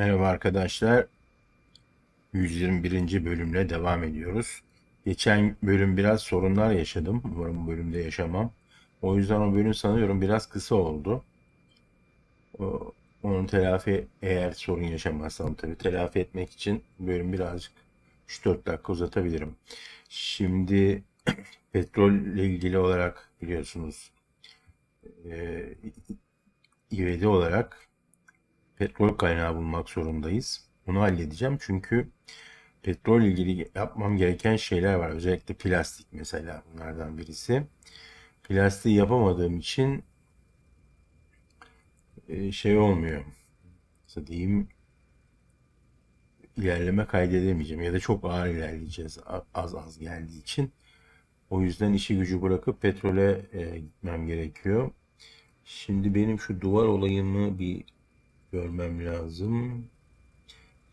Merhaba arkadaşlar. 121. bölümle devam ediyoruz. Geçen bölüm biraz sorunlar yaşadım. Umarım bu bölümde yaşamam. O yüzden o bölüm sanıyorum biraz kısa oldu. O- Onu telafi eğer sorun yaşamazsam tabii telafi etmek için bölüm birazcık 3-4 dakika uzatabilirim. Şimdi petrolle ilgili olarak biliyorsunuz e, ivedi olarak petrol kaynağı bulmak zorundayız. Bunu halledeceğim çünkü petrol ilgili yapmam gereken şeyler var. Özellikle plastik mesela bunlardan birisi. Plastiği yapamadığım için e, şey olmuyor. Nasıl diyeyim ilerleme kaydedemeyeceğim ya da çok ağır ilerleyeceğiz az az geldiği için. O yüzden işi gücü bırakıp petrole e, gitmem gerekiyor. Şimdi benim şu duvar olayımı bir görmem lazım.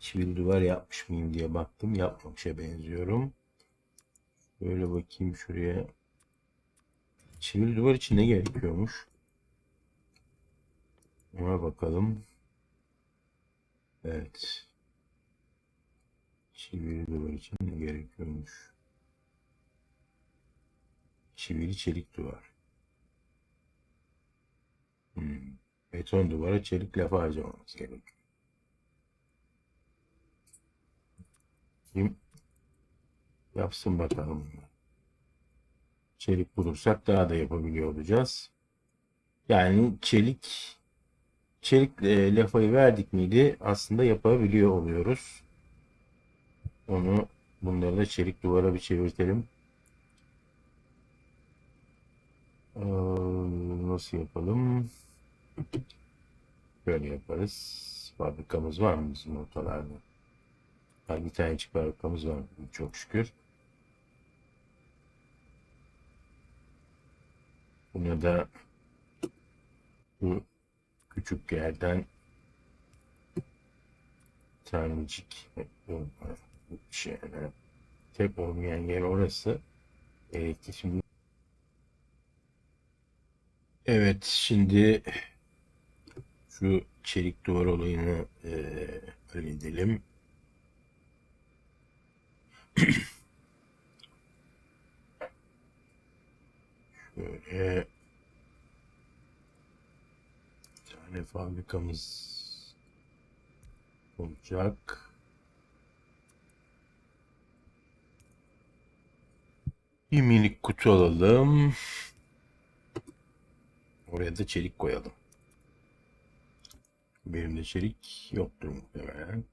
Çivili duvar yapmış mıyım diye baktım. Yapmamışa benziyorum. Böyle bakayım şuraya. Çivili duvar için ne gerekiyormuş? Ona bakalım. Evet. Çivili duvar için ne gerekiyormuş? Çivili çelik duvar. Hmm. Beton duvara çelik lafı harcamamız gerekiyor. Kim yapsın bakalım. Çelik bulursak daha da yapabiliyor olacağız. Yani çelik çelik e, lafayı verdik miydi aslında yapabiliyor oluyoruz. Onu bunları da çelik duvara bir çevirtelim. Ee, nasıl yapalım? Böyle yaparız. Fabrikamız var mı bizim ortalarda? Ha, bir tane fabrikamız var çok şükür. Buna da bu küçük yerden tanecik şey, tek olmayan yer orası. Elektrik şimdi Evet şimdi şu çelik duvar olayını eee halledelim. Şöyle bir tane fabrikamız olacak. Bir minik kutu alalım. Oraya da çelik koyalım. Benim de çelik yoktur muhtemelen.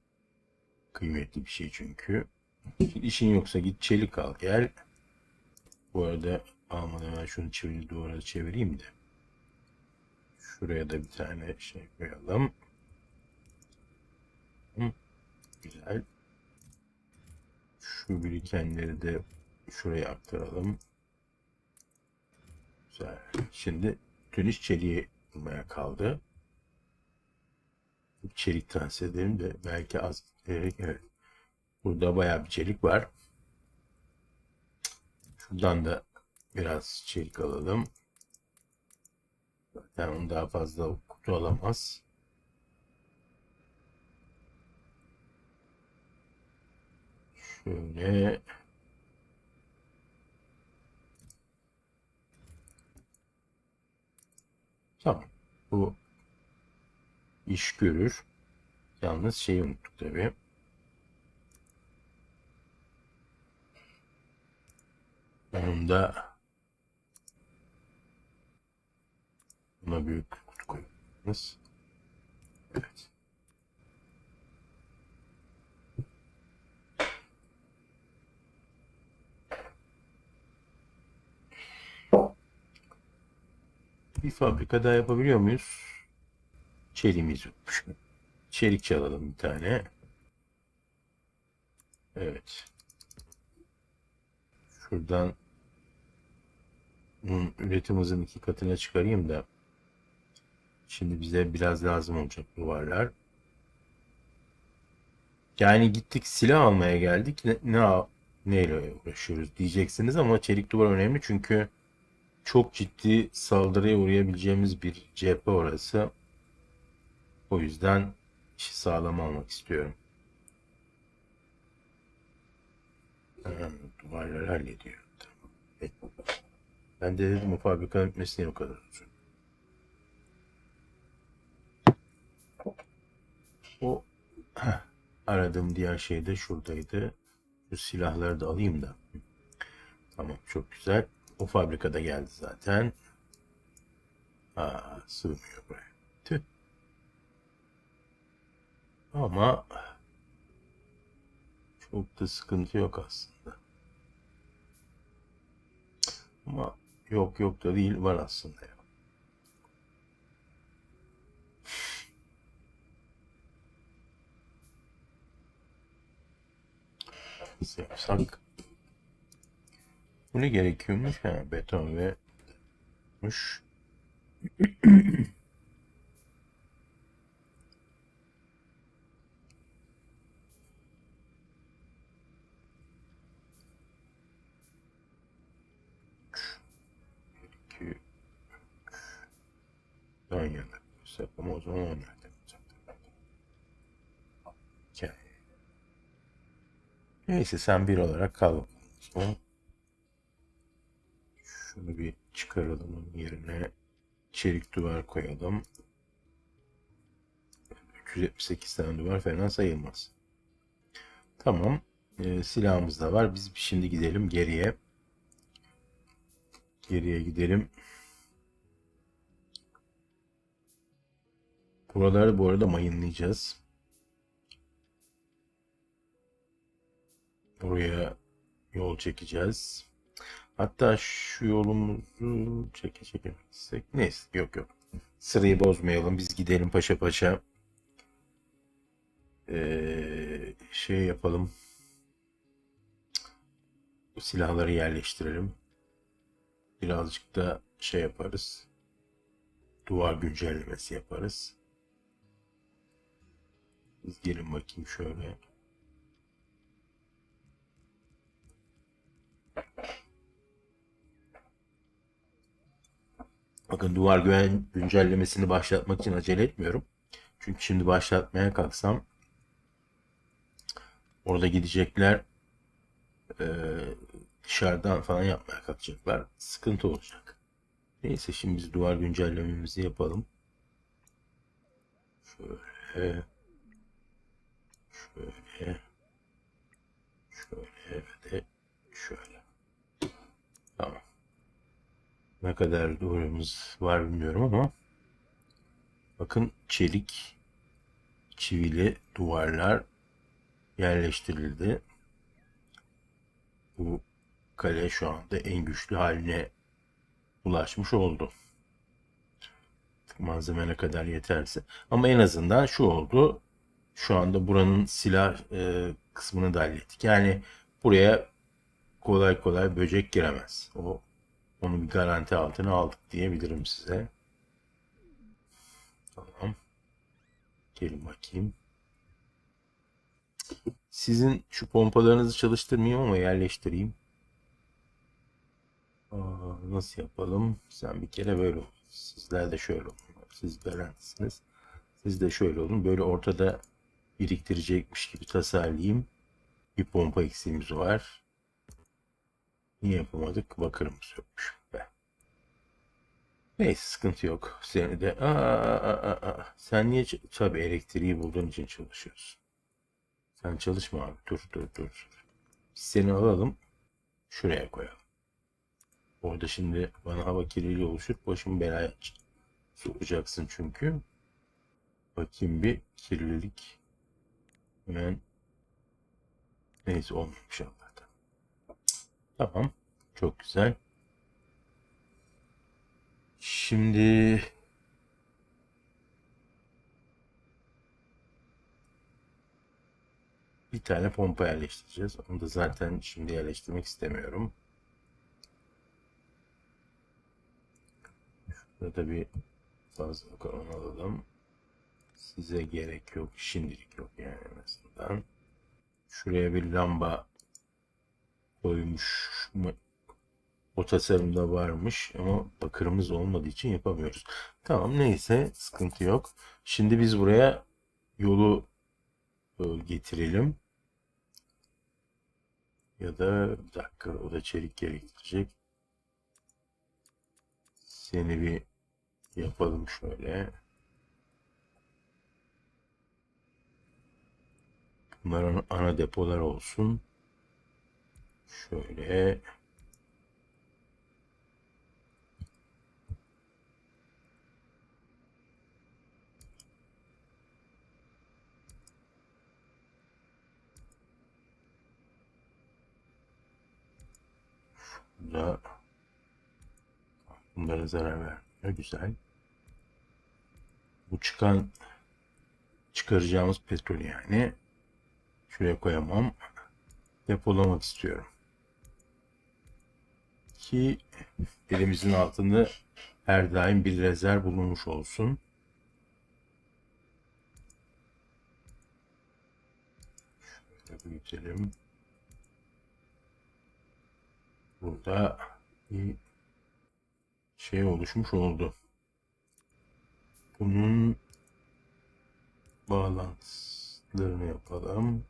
Kıymetli bir şey çünkü. Şimdi işin yoksa git çelik al gel. Bu arada almadan ben şunu çivili duvara çevireyim de. Şuraya da bir tane şey koyalım. Hı, güzel. Şu birikenleri de şuraya aktaralım. Güzel. Şimdi bütün iş çeliğe kaldı. Çelik transfer edelim de belki az. Evet, evet. Burada bayağı bir çelik var. Şuradan da biraz çelik alalım. Zaten onu daha fazla kutu alamaz. Şöyle tamam. Bu iş görür. Yalnız şeyi unuttuk tabii. Onun da buna büyük kutu koyuyoruz. Evet. Bir fabrika daha yapabiliyor muyuz? Çeliğimiz yokmuş. Çelik çalalım bir tane. Evet. Şuradan bunun üretim hızını iki katına çıkarayım da şimdi bize biraz lazım olacak duvarlar. Yani gittik silah almaya geldik. Ne, ne neyle uğraşıyoruz diyeceksiniz ama çelik duvar önemli çünkü çok ciddi saldırıya uğrayabileceğimiz bir cephe orası. O yüzden işi sağlam almak istiyorum. Duvarları hallediyor. Tamam. E, Ben de dedim o fabrikanın bitmesi niye o kadar uzun? O heh, aradığım diğer şey de şuradaydı. Şu silahları da alayım da. Tamam çok güzel. O fabrikada geldi zaten. Aa, sığmıyor buraya. Ama çok da sıkıntı yok aslında. Ama yok yok da değil var aslında ya. Nasıl yapsak? Bu ne gerekiyormuş? Ha, beton ve ama o zaman on nereden olacaktır? Hikaye. Neyse sen bir olarak kal. Şunu bir çıkaralım yerine çelik duvar koyalım. 378 tane duvar fena sayılmaz. Tamam. Ee, silahımız da var. Biz şimdi gidelim geriye. Geriye gidelim. Buraları bu arada mayınlayacağız. Buraya yol çekeceğiz. Hatta şu yolumuzu çeke çekemezsek. Neyse yok yok. Sırayı bozmayalım. Biz gidelim paşa paşa. Ee, şey yapalım. Silahları yerleştirelim. Birazcık da şey yaparız. Duvar güncellemesi yaparız. Biz gelin bakayım şöyle. Bakın duvar güven güncellemesini başlatmak için acele etmiyorum. Çünkü şimdi başlatmaya kalksam orada gidecekler eee, dışarıdan falan yapmaya kalkacaklar. Sıkıntı olacak. Neyse şimdi biz duvar güncellememizi yapalım. Şöyle şöyle ve de şöyle. Tamam. Ne kadar duvarımız var bilmiyorum ama bakın çelik çivili duvarlar yerleştirildi. Bu kale şu anda en güçlü haline ulaşmış oldu. Malzeme ne kadar yeterse. Ama en azından şu oldu. Şu anda buranın silah e, kısmını da hallettik. Yani buraya kolay kolay böcek giremez. O onu bir garanti altına aldık diyebilirim size. Tamam. Gelin bakayım. Sizin şu pompalarınızı çalıştırmayayım ama yerleştireyim. Aa, nasıl yapalım? Sen bir kere böyle olun. Sizler de şöyle olun. Siz garantisiniz. Siz de şöyle olun. Böyle ortada biriktirecekmiş gibi tasarlayayım. Bir pompa eksiğimiz var. Niye yapamadık? Bakırımız yokmuş be. Neyse sıkıntı yok. Seni de aa, aa, aa, aa. sen niye tabii elektriği bulduğun için çalışıyorsun. Sen çalışma abi. Dur dur dur. Biz seni alalım. Şuraya koyalım. Orada şimdi bana hava kirliliği oluşur. Başımı belaya sokacaksın çünkü. Bakayım bir kirlilik. Hemen neyse olmamış Allah'tan. Tamam. Çok güzel. Şimdi bir tane pompa yerleştireceğiz. Onu da zaten şimdi yerleştirmek istemiyorum. Şurada da bir fazla kalan alalım. Size gerek yok. Şimdilik yok yani en azından. Şuraya bir lamba koymuş mu? O tasarımda varmış ama bakırımız olmadığı için yapamıyoruz. Tamam neyse sıkıntı yok. Şimdi biz buraya yolu e, getirelim. Ya da bir dakika o da çelik gerektirecek. Seni bir yapalım şöyle. Bunların ana depolar olsun. Şöyle. Burada bunlara zarar vermiyor. Güzel. Bu çıkan çıkaracağımız petrol yani şuraya koyamam. Depolamak istiyorum. Ki elimizin altında her daim bir rezerv bulunmuş olsun. Şöyle büyütelim. Burada bir şey oluşmuş oldu. Bunun bağlantılarını yapalım.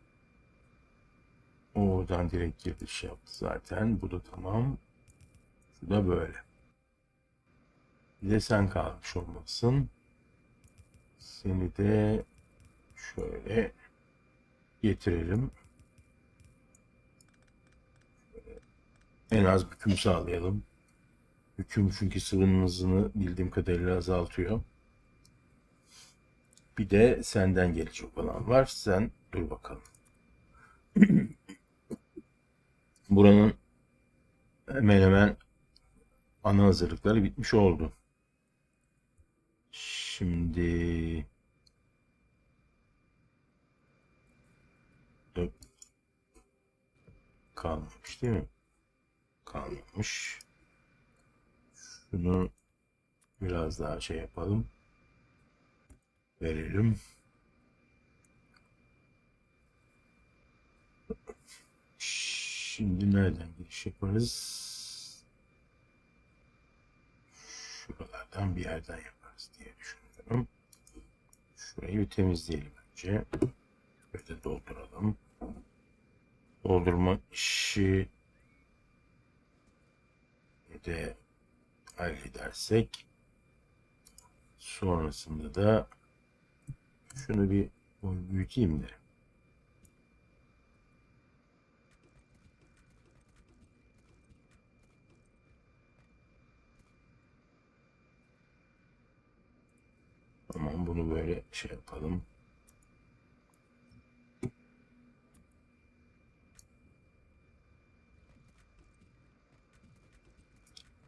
Oradan direkt giriş yaptı zaten. Bu da tamam. Şu da böyle. Bir de sen kalmış olmasın. Seni de şöyle getirelim. En az büküm sağlayalım. Büküm çünkü sıvının hızını bildiğim kadarıyla azaltıyor. Bir de senden gelecek olan var. Sen dur bakalım. Buranın hemen hemen ana hazırlıkları bitmiş oldu. Şimdi kalmamış değil mi? Kalmamış. Şunu biraz daha şey yapalım. Verelim. Şimdi nereden giriş yaparız? Şuralardan bir yerden yaparız diye düşünüyorum. Şurayı bir temizleyelim önce. Böyle dolduralım. Doldurma işi de halledersek sonrasında da şunu bir büyüteyim de Tamam bunu böyle şey yapalım.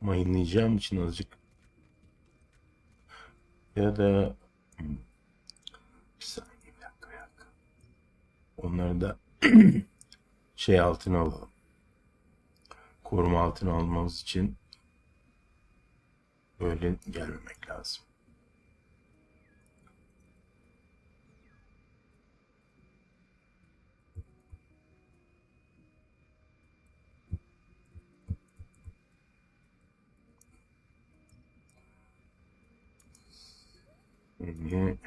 Mayınlayacağım için azıcık ya da hmm, bir saniye bir dakika, bir dakika. Onları da şey altına alalım. Koruma altına almamız için böyle gelmemek lazım. Şimdi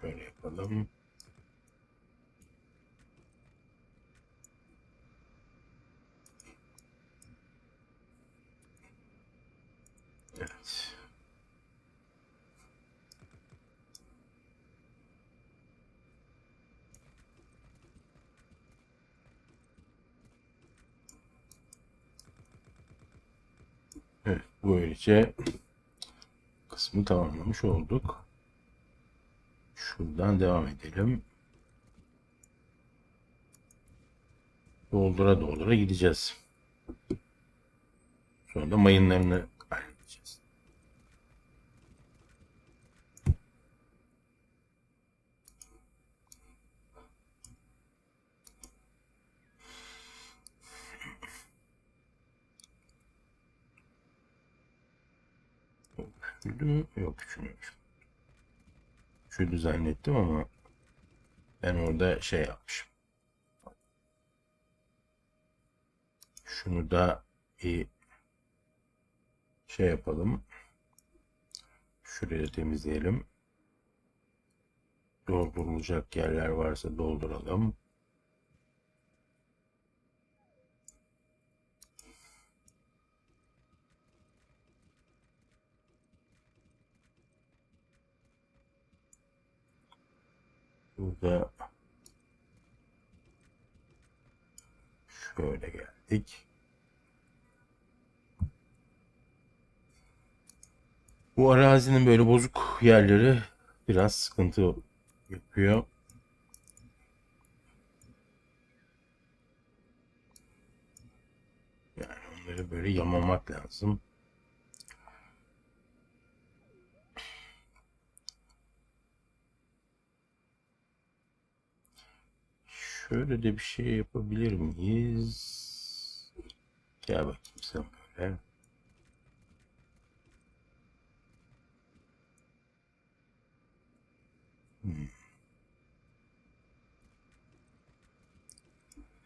şöyle yapalım. Evet. Evet, böylece kısmı tamamlamış olduk. Şuradan devam edelim. Doldura doldura gideceğiz. Sonra da mayınlarını halledeceğiz. Küçüldü mü? Yok küçülmüş. Küçüldü zannettim ama ben orada şey yapmışım. Şunu da bir şey yapalım. Şurayı temizleyelim. Doldurulacak yerler varsa dolduralım. Burada şöyle geldik. Bu arazinin böyle bozuk yerleri biraz sıkıntı yapıyor. Yani onları böyle yamamak lazım. Şöyle de bir şey yapabilir miyiz? Gel bakayım sen böyle. Hmm.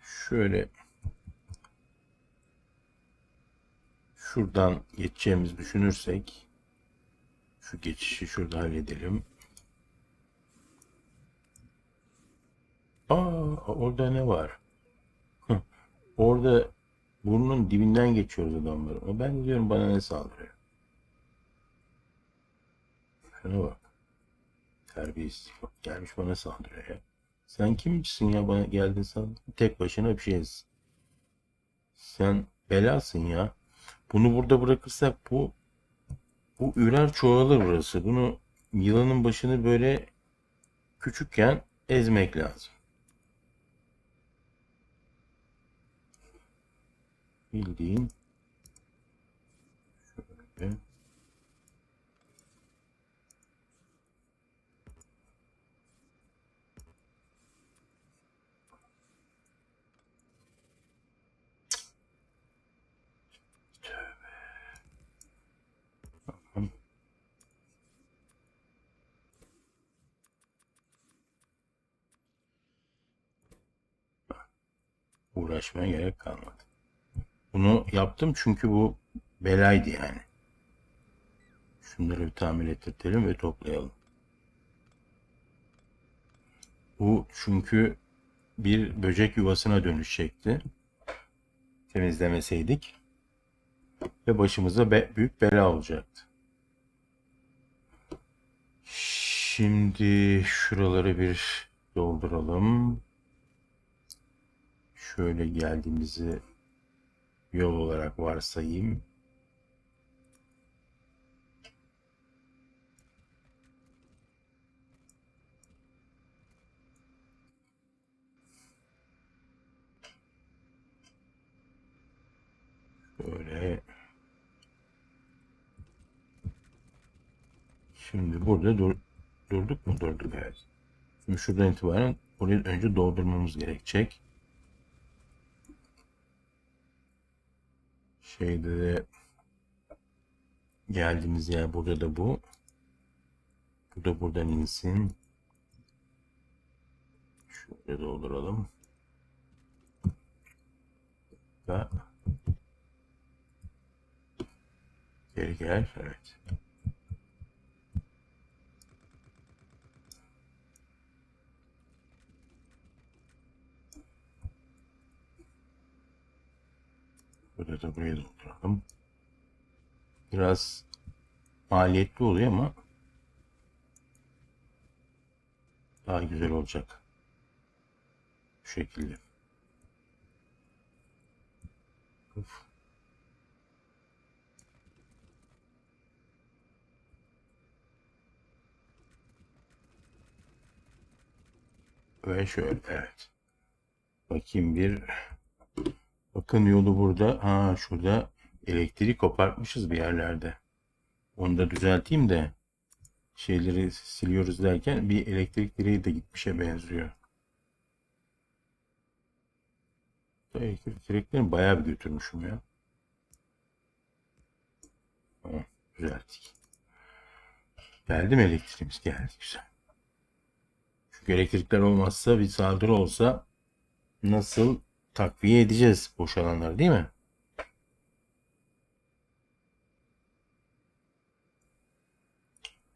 Şöyle şuradan geçeceğimizi düşünürsek şu geçişi şurada halledelim. Aa, orada ne var? Orada burnun dibinden geçiyoruz adamları. Ama Ben diyorum bana ne saldırıyor? Şuna bak. Terbiyesiz. Bak gelmiş bana saldırıyor ya. Sen kimsin ya bana geldin sen tek başına bir şeysin. Sen belasın ya. Bunu burada bırakırsak bu bu ürer çoğalır burası. Bunu yılanın başını böyle küçükken ezmek lazım. Bildiğin şöyle. Uğraşmaya gerek kalmadı. Bunu yaptım çünkü bu belaydı yani. Şunları bir tamir ettirelim ve toplayalım. Bu çünkü bir böcek yuvasına dönüşecekti. Temizlemeseydik. Ve başımıza be- büyük bela olacaktı. Şimdi şuraları bir dolduralım. Şöyle geldiğimizi yol olarak varsayayım. Böyle. Şimdi burada dur durduk mu? Durduk evet. Şimdi şuradan itibaren burayı önce doldurmamız gerekecek. Şeyde de geldiğimiz yer burada da bu. Bu da buradan insin. Şöyle dolduralım. Ve geri gel. Evet. Da buraya dolduralım. Biraz maliyetli oluyor ama daha güzel olacak. Bu şekilde. Uf. Ve şöyle evet. Bakayım bir Bakın yolu burada. Ha şurada elektrik kopartmışız bir yerlerde. Onu da düzelteyim de şeyleri siliyoruz derken bir elektrik direği de gitmişe benziyor. Elektrik direklerini bayağı bir götürmüşüm ya. Tamam, düzelttik. Geldi mi elektriğimiz? Geldi. Güzel. Çünkü elektrikler olmazsa bir saldırı olsa nasıl takviye edeceğiz boşalanları değil mi?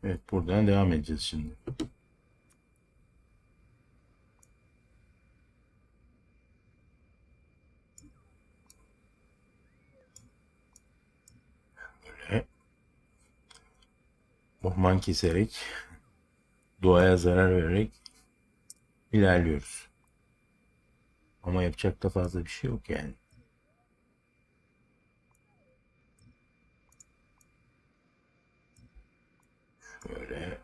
Evet buradan devam edeceğiz şimdi. Böyle orman keserek doğaya zarar vererek ilerliyoruz. Ama yapacak da fazla bir şey yok yani. Şöyle evet.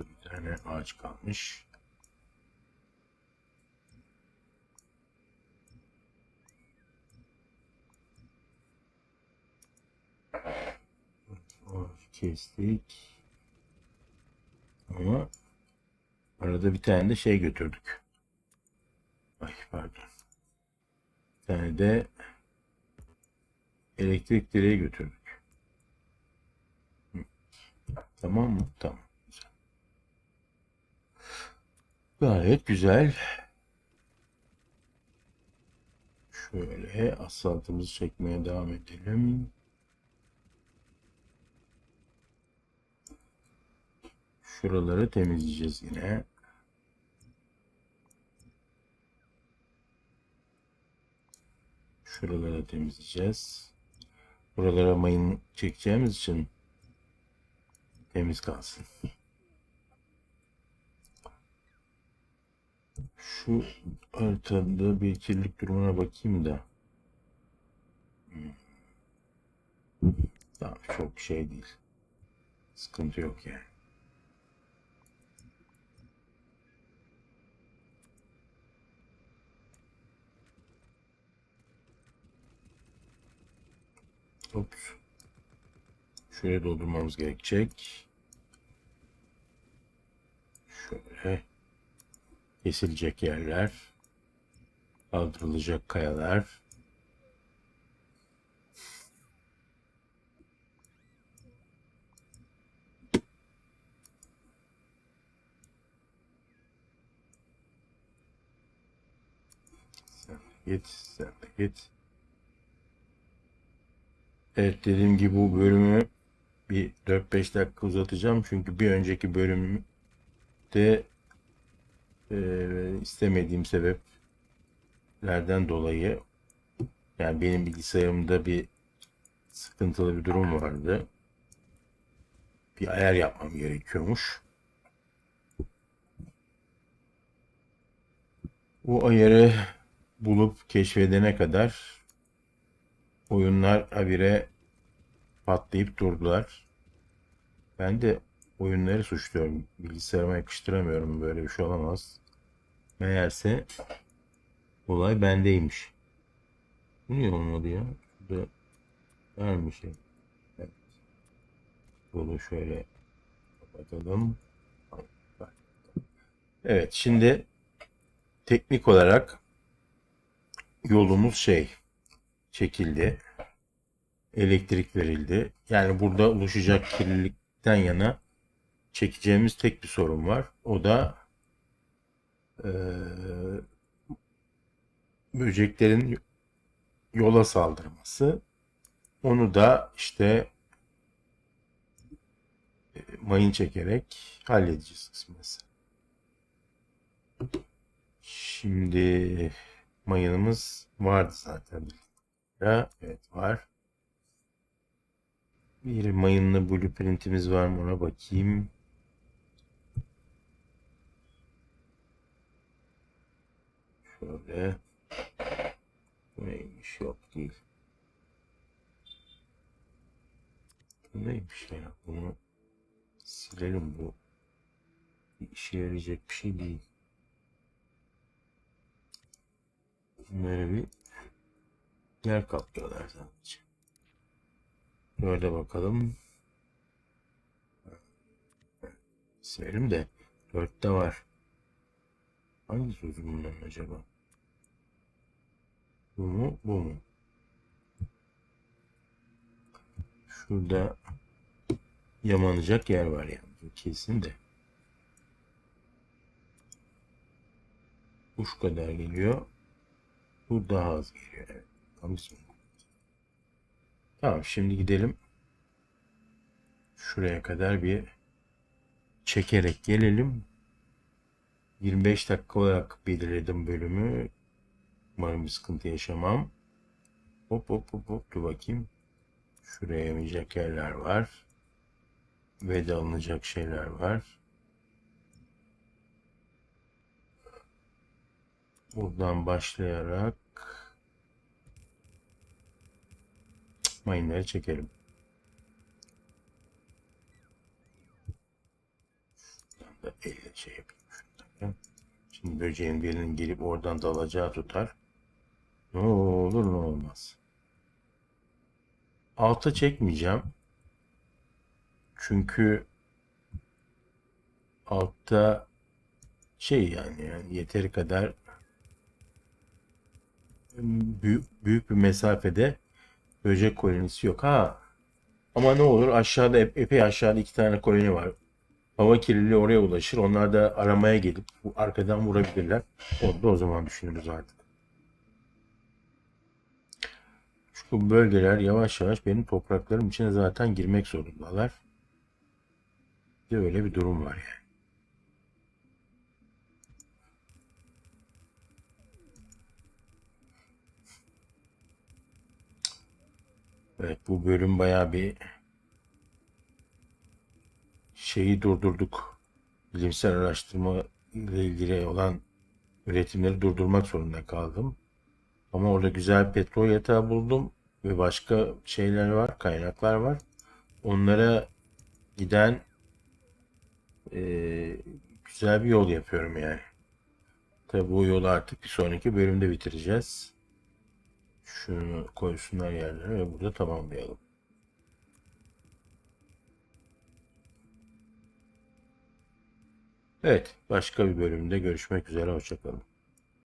Bir tane ağaç kalmış. Kestik. Ama arada bir tane de şey götürdük. Ay pardon. Bir tane de elektrik direği götürdük. Tamam mı? Tamam. Gayet güzel. Şöyle asfaltımızı çekmeye devam edelim. Şuraları temizleyeceğiz yine. Şuraları temizleyeceğiz. Buralara mayın çekeceğimiz için temiz kalsın. Şu haritada bir kirlilik durumuna bakayım da. Hmm. Tamam çok şey değil. Sıkıntı yok yani. Ups. Şöyle doldurmamız gerekecek. Şöyle kesilecek yerler, kaldırılacak kayalar. Sen git, sen git. Evet dediğim gibi bu bölümü bir 4-5 dakika uzatacağım. Çünkü bir önceki bölümde e, istemediğim sebeplerden dolayı yani benim bilgisayarımda bir sıkıntılı bir durum vardı. Bir ayar yapmam gerekiyormuş. Bu ayarı bulup keşfedene kadar oyunlar habire patlayıp durdular. Ben de oyunları suçluyorum. Bilgisayarıma yakıştıramıyorum. Böyle bir şey olamaz. Meğerse olay bendeymiş. Bu niye olmadı ya? Şurada var bir şey. Evet. Bunu şöyle kapatalım. Evet şimdi teknik olarak yolumuz şey çekildi. Elektrik verildi. Yani burada oluşacak kirlilikten yana çekeceğimiz tek bir sorun var. O da eee, böceklerin yola saldırması. Onu da işte e, mayın çekerek halledeceğiz kısmetse. Şimdi mayınımız vardı zaten. Ya, evet var. Bir mayınlı blueprintimiz var mı ona bakayım. Şöyle. Neymiş? Yok değil. Neymiş ya? Bunu silelim bu. Bir işe yarayacak bir şey değil. Bunları bir yer kaplıyorlar sadece. Böyle bakalım. Silelim de dörtte var. Hangisi uzun bunların acaba? Bu mu? Bu mu? Şurada yamanacak yer var yani. Kesin de. Şu kadar geliyor. Bu daha az geliyor. Evet. Hangisi? Tamam şimdi gidelim. Şuraya kadar bir çekerek gelelim. 25 dakika olarak belirledim bölümü. Umarım bir sıkıntı yaşamam. Hop hop hop hop dur bakayım. Şuraya yamayacak yerler var. Ve de alınacak şeyler var. Buradan başlayarak mayınları çekelim. Şuradan da elle şey yapayım. Şimdi böceğin birinin gelip oradan dalacağı tutar. Ne olur ne olmaz. Alta çekmeyeceğim. Çünkü altta şey yani, yani yeteri kadar büyük, büyük bir mesafede böcek kolonisi yok. Ha ama ne olur aşağıda ep- epey aşağıda iki tane koloni var. Hava kirliliği oraya ulaşır. Onlar da aramaya gelip bu arkadan vurabilirler. Orada o zaman düşünürüz artık. Şu bölgeler yavaş yavaş benim topraklarım içine zaten girmek zorundalar. Bir de bir durum var yani. Evet bu bölüm bayağı bir şeyi durdurduk. Bilimsel araştırma ile ilgili olan üretimleri durdurmak zorunda kaldım. Ama orada güzel petrol yatağı buldum ve başka şeyler var, kaynaklar var. Onlara giden eee, güzel bir yol yapıyorum yani. Tabi bu yolu artık bir sonraki bölümde bitireceğiz. Şunu koysunlar yerlere ve burada tamamlayalım. Evet, başka bir bölümde görüşmek üzere. Hoşçakalın.